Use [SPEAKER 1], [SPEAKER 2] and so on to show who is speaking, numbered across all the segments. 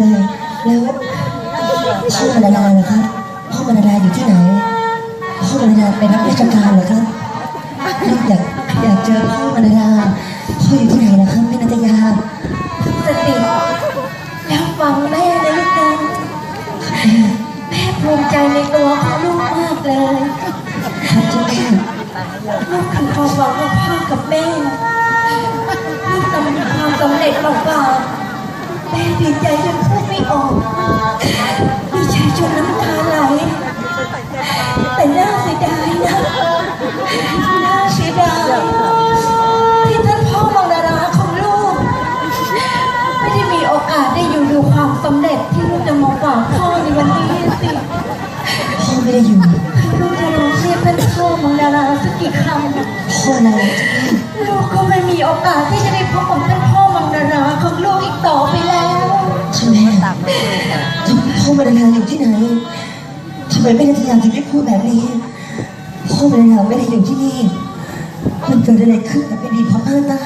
[SPEAKER 1] เลย แล้วพ่อมรดาเหรอครับพ่อมรดาอยู่ที่ไหนพ่อมรดาไปรับราชการเหรอครับลูกอยากอยากเจอพ่อมรดาพ่ออยู่ที่ไหนนะครับแม่นัตยา
[SPEAKER 2] สติแล้วฟังแม่นะลูกนะแม่ภูมิใจในตัวของลูกมากเลย
[SPEAKER 1] ครับเจ้าแม่
[SPEAKER 2] ลูกคือความหวังของพ่อกับแม่ลูกทำความสำเร็จเปล่าๆแม่ดีใจจน น่าเสียดายนะน่าเสียดายที่ท่านพ่อมังดาราของลูก ไม่ได้มีโอกาสได้อยู่ดูความสำเร็จที่ลูกจะมาฝากพ่อในวันนี้สิ
[SPEAKER 1] พ่อไม่ได้อยู่
[SPEAKER 2] ลูกจะลองเรียกท่านพ่อมังดาราสักกี่คำ
[SPEAKER 1] พ่ออะไร
[SPEAKER 2] ลูกก็ไม่มีโอกาสที่จะได้พบกับท่านพ่อมังดาราของลูกอีกต่อไปแล้ว
[SPEAKER 1] ใช่ไหมพ่อมรดาอยู่ที่ไหน ทำไมแม่นัตยายถึงได้พูดแบบนี้พ่อมราไม่ได้อยู่ที่นี่ มันเกิดอะไรขึ้นกับแผ่นดินพม่าใต้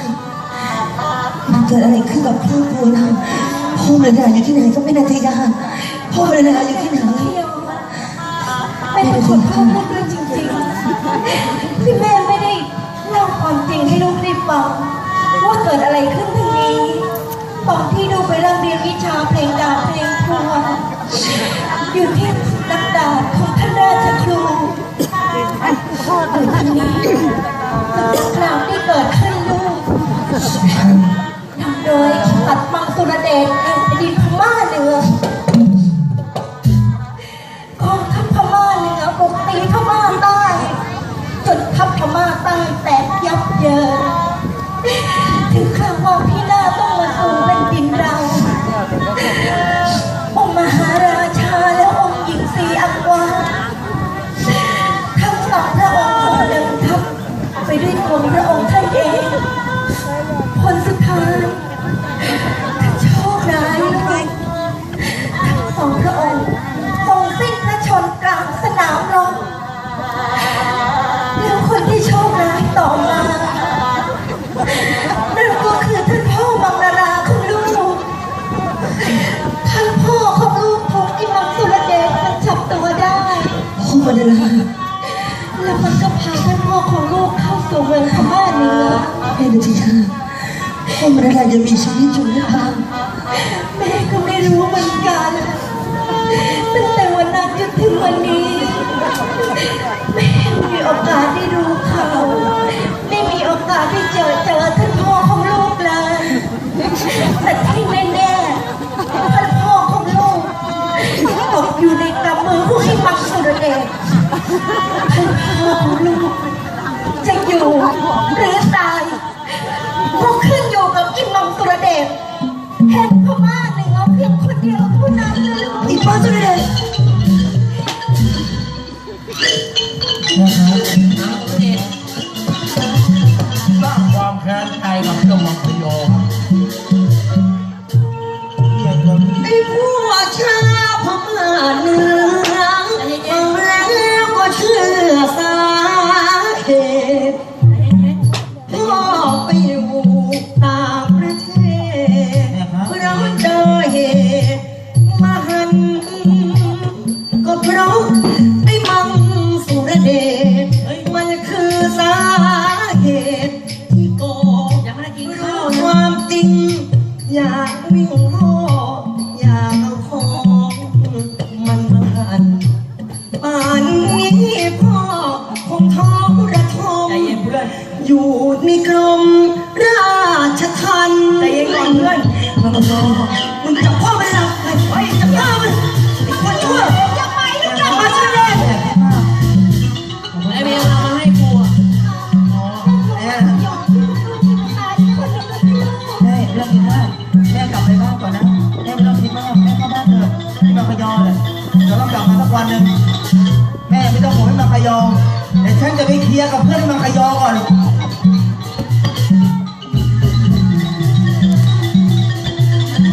[SPEAKER 1] มันเกิดอะไรขึ้นกับครอบครัวเราพ่อมราอยู่ที่ไหนก็ไม่นาทียาพ่อมราอยู่ที่ไหน
[SPEAKER 2] ไม่ได้ขอโทษลูกด้วยจริงๆที่แม่ไม่ได้เล่าความจริงให้ลูกได้ฟังว่าเกิดอะไรขึ้นทางนี้ ตอนที่ดูไปเริ่มเรียนวิชาเพลงดาบเพลงครูอยู่ที่นักดาบของท่านราชครูเออทีนี้ โชคร้ายต่อมานั่นก็คือท่านพ่อมังนาราของลูก ท่านพ่อของลูกถูกอิมังสุรเดชมันจับตัวได้
[SPEAKER 1] พ่อมรดา
[SPEAKER 2] แล้วมันก็พาท่านพ่อของลูกเข้าสู่เมืองพม่าเหนือ
[SPEAKER 1] แม่นาทียาพ่อมรดายังมีชีวิตอยู่หรือเปล่า
[SPEAKER 2] แม่ก็ไม่รู้เหมือนกันตั้งแต่ แต่ที่แน่ๆท่านพ่อของลูกตกอยู่ในกำมือผู้ให้มักสุรเดชท่านพ่อของลูกจะอยู่หรือตายก็ขึ้นอยู่กับอิมังสุรเดชแห่งพม่าเหนือเพียงคนเดียวเท่านั้นเลย
[SPEAKER 1] อีพ่อสุดเลย
[SPEAKER 3] สร้างความแค้นใจกับเจ้ามังคโย
[SPEAKER 1] อยู่ในกรมราชทัณฑ์
[SPEAKER 4] ใจเย็นก่อนเพื่อน
[SPEAKER 1] มึงจับพ่อมันนะไอ้ไอ้จับพ่อมันไอ้คนชั่วอย่าไปนะจับมาเฉลย
[SPEAKER 4] ไอเบลเอามาให้กูอะ
[SPEAKER 3] แม่เรื่องนี้ได้แม่กลับไปบ้านก่อนนะแม่ไม่ต้องคิดมากแม่เข้าบ้านเถอะที่มาขยอเลยเดี๋ยวต้องกลับมาสักวันหนึ่งแม่ไม่ต้องห่วงให้มาขยอเดี๋ยวฉันจะไปเคลียร์กับเพื่อนที่มาขยอก่อน